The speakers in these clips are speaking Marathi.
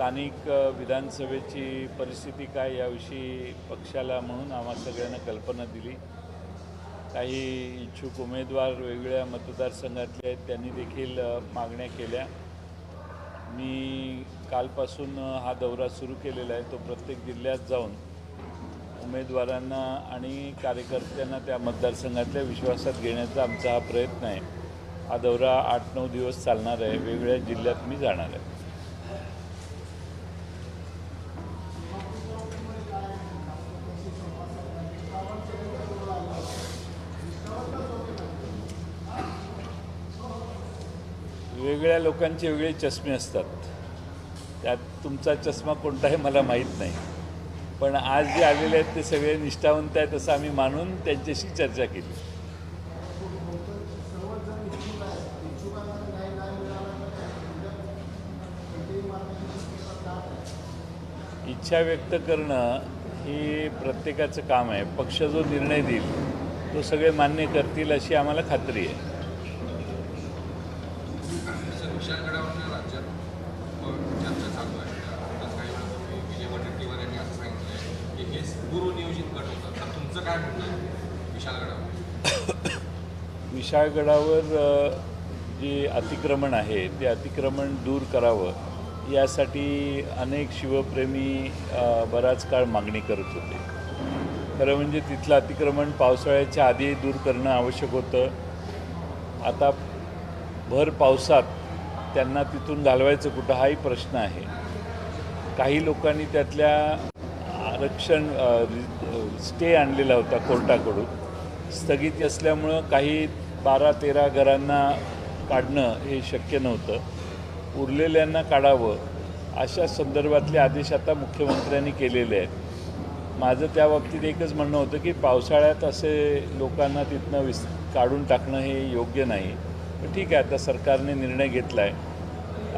स्थानिक विधानसभेची परिस्थिती काय याविषयी पक्षाला म्हणून आम्हा सगळ्यांना कल्पना दिली. काही इच्छुक उमेदवार वेगवेगळ्या मतदारसंघातले आहेत त्यांनी देखील मागण्या केल्या. मी कालपासून हा दौरा सुरू केलेला आहे तो प्रत्येक जिल्ह्यात जाऊन उमेदवारांना आणि कार्यकर्त्यांना त्या मतदारसंघातल्या विश्वासात घेण्याचा आमचा हा प्रयत्न आहे. हा दौरा आठ नऊ दिवस चालणार आहे वेगवेगळ्या जिल्ह्यात मी जाणार आहे. वेगळ्या लोकांचे वेगळे चष्मे असतात. त्यात तुमचा चष्मा कोणता आहे मला माहीत नाही. पण आज जे आलेले आहेत ते सगळे निष्ठावंत आहेत असं आम्ही मानून त्यांच्याशी चर्चा केली. इच्छा व्यक्त करणं ही प्रत्येकाचं काम आहे. पक्ष जो निर्णय देईल तो सगळे मान्य करतील अशी आम्हाला खात्री आहे. विशाळगडावरनं राज्यात चर्चा चालू आहे. आताच काही वेळापूर्वी विजय वडेट्टीवार यांनी असं सांगितलं की हे पूर्वनियोजित गट होतं तर तुमचं काय म्हणणं आहे विशाळगडावर विशाळगडावर जे अतिक्रमण आहे ते अतिक्रमण दूर करावं यासाठी अनेक शिवप्रेमी बराच काळ मागणी करत होते. खरं म्हणजे तिथलं अतिक्रमण पावसाळ्याच्या आधी दूर करणं आवश्यक होतं. आता भर पावसात त्यांना तिथून घालवायचं कुठं हाही प्रश्न आहे. काही लोकांनी त्यातल्या आरक्षण स्टे आणलेला होता कोर्टाकडून. स्थगिती असल्यामुळं काही बारा तेरा घरांना काढणं हे शक्य नव्हतं. उरलेल्यांना काढावं अशा संदर्भातले आदेश आता मुख्यमंत्र्यांनी केलेले आहेत. माझं त्या बाबतीत एकच म्हणणं होतं की पावसाळ्यात असे लोकांना तिथनं विस काढून टाकणं हे योग्य नाही. ठीक आहे आता सरकारने निर्णय घेतला आहे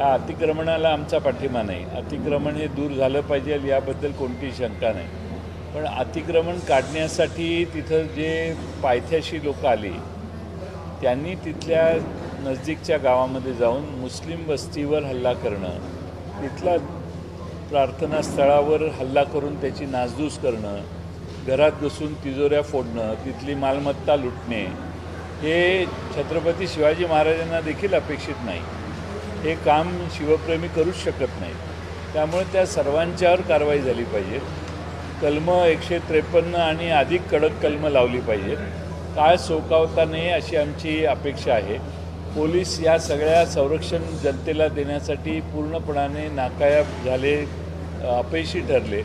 अतिक्रमणाला आमचा पाठिंबा नाही. अतिक्रमण हे दूर झालं पाहिजे याबद्दल कोणतीही शंका नाही. पण अतिक्रमण काढण्यासाठी तिथं जे पायथ्याशी लोक आली त्यांनी तिथल्या नजदीकच्या गावामध्ये जाऊन मुस्लिम वस्तीवर हल्ला करणं तिथला प्रार्थना स्थळावर हल्ला करून त्याची नासधूस करणं घरात घुसून तिजोऱ्या फोडणं तिथली मालमत्ता लुटणे हे छत्रपती शिवाजी महाराजांना देखील अपेक्षित नाही. हे काम शिवप्रेमी करूच शकत नाही त्यामुळे त्या सर्वांच्यावर कारवाई झाली पाहिजे. कलम एकशे त्रेपन्न आणि अधिक कडक कलम लावली पाहिजेत. काळ सोकावता नये अशी आमची अपेक्षा आहे. पोलीस या सगळ्या संरक्षण जनतेला देण्यासाठी पूर्णपणाने नाकायाब झाले अपयशी ठरले.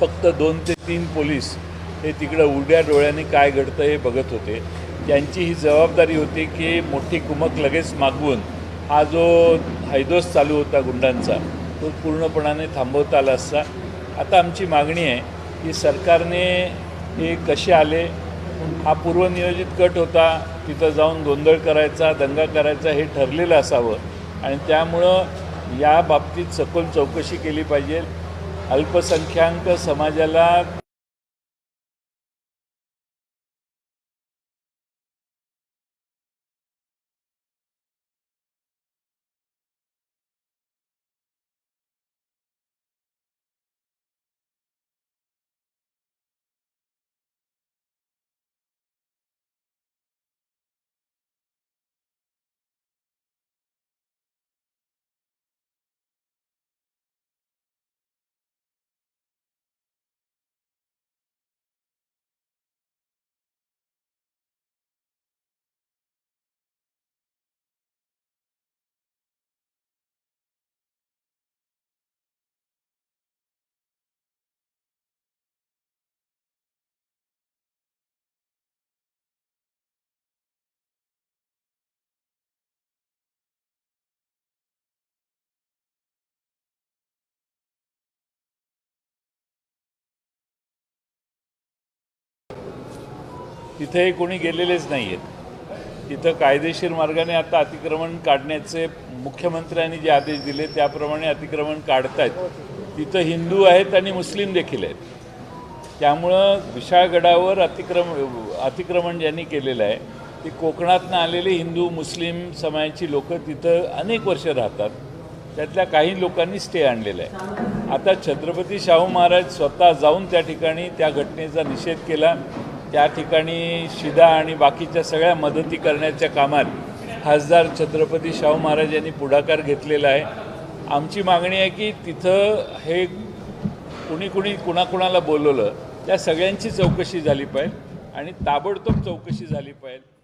फक्त दोन ते तीन पोलीस हे तिकडं उड्या डोळ्याने काय घडतं हे बघत होते. त्यांची ही जबाबदारी होती की मोठी कुमक लगेच मागवून हा जो हैदोस चालू होता गुंडांचा तो पूर्णपणाने थांबवता आला असता. आता आमची मागणी आहे की सरकारने हे कसे आले हा पूर्वनियोजित कट होता तिथं जाऊन गोंधळ करायचा दंगा करायचा हे ठरलेलं असावं. आणि त्यामुळं या बाबतीत सखोल चौकशी केली पाहिजे. अल्पसंख्याक समाजाला तिथे कोणी गेलेलेच नाही आहेत तिथं कायदेशीर मार्गाने आता अतिक्रमण काढण्याचे मुख्यमंत्र्यांनी जे आदेश दिले त्याप्रमाणे अतिक्रमण काढतायत. तिथं हिंदू आहेत आणि मुस्लिम देखील आहेत. त्यामुळं विशाळगडावर अतिक्रमण अतिक्रमण ज्यांनी केलेलं आहे ते कोकणातनं आलेले हिंदू मुस्लिम समाजाची लोकं तिथं अनेक वर्ष राहतात. त्यातल्या काही लोकांनी स्टे आणलेला आहे. आता छत्रपती शाहू महाराज स्वतः जाऊन त्या ठिकाणी त्या घटनेचा निषेध केला. त्या ठिकाणी शिदा आणि बाकीच्या सगळ्या मदती करण्याच्या कामात खासदार छत्रपती शाहू महाराज यांनी पुढाकार घेतलेला आहे. आमची मागणी आहे की तिथं हे कुणी कुणी कुणाकुणाला बोलवलं त्या सगळ्यांची चौकशी झाली पाहिजे आणि ताबडतोब चौकशी झाली पाहिजे.